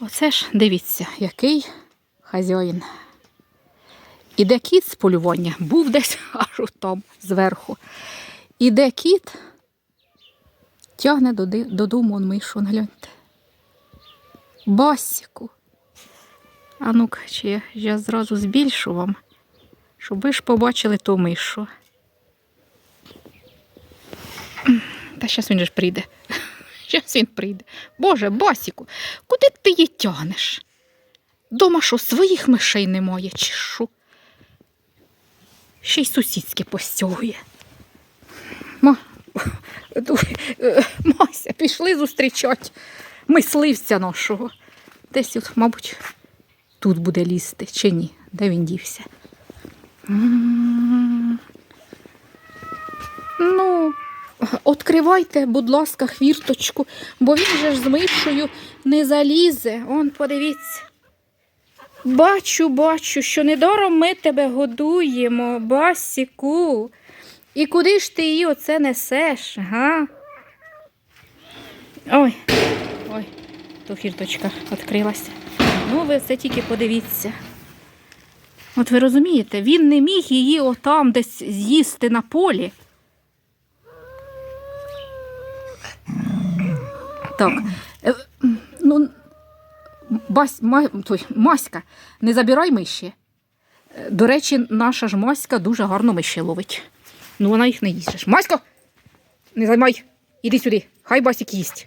Оце ж дивіться, який хазяїн. Іде кіт з полювання, був десь аж там зверху. Іде кіт, тягне додому он мишу, гляньте. Басіку. А ну-ка, чи я, я зразу збільшу вам, щоб ви ж побачили ту мишу. Та зараз він же прийде. Зараз він прийде. Боже, Басіку, куди ти її тягнеш? Дома що, своїх мишей немає, чи що? Ще й сусідське постягує. Ма... Е, Мася, пішли зустрічати мисливця нашого. Десь, от, мабуть, тут буде лізти, чи ні? Де він дівся? Ну, Откривайте, будь ласка, хвірточку, бо він же ж з мишою не залізе. Он, подивіться. Бачу, бачу, що недаром ми тебе годуємо, басіку. І куди ж ти її оце несеш, га? Ой, ой, то хірточка відкрилася. Ну, ви це тільки подивіться. От ви розумієте, він не міг її отам десь з'їсти на полі. Так. е, Ну, Бась, ма, той, Маська, не забирай миші. Е, До речі, наша ж Маська дуже гарно миші ловить. Ну, вона їх не їсть. Маська! Не займай, іди сюди, хай Басік їсть.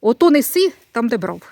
Ото неси там, де брав.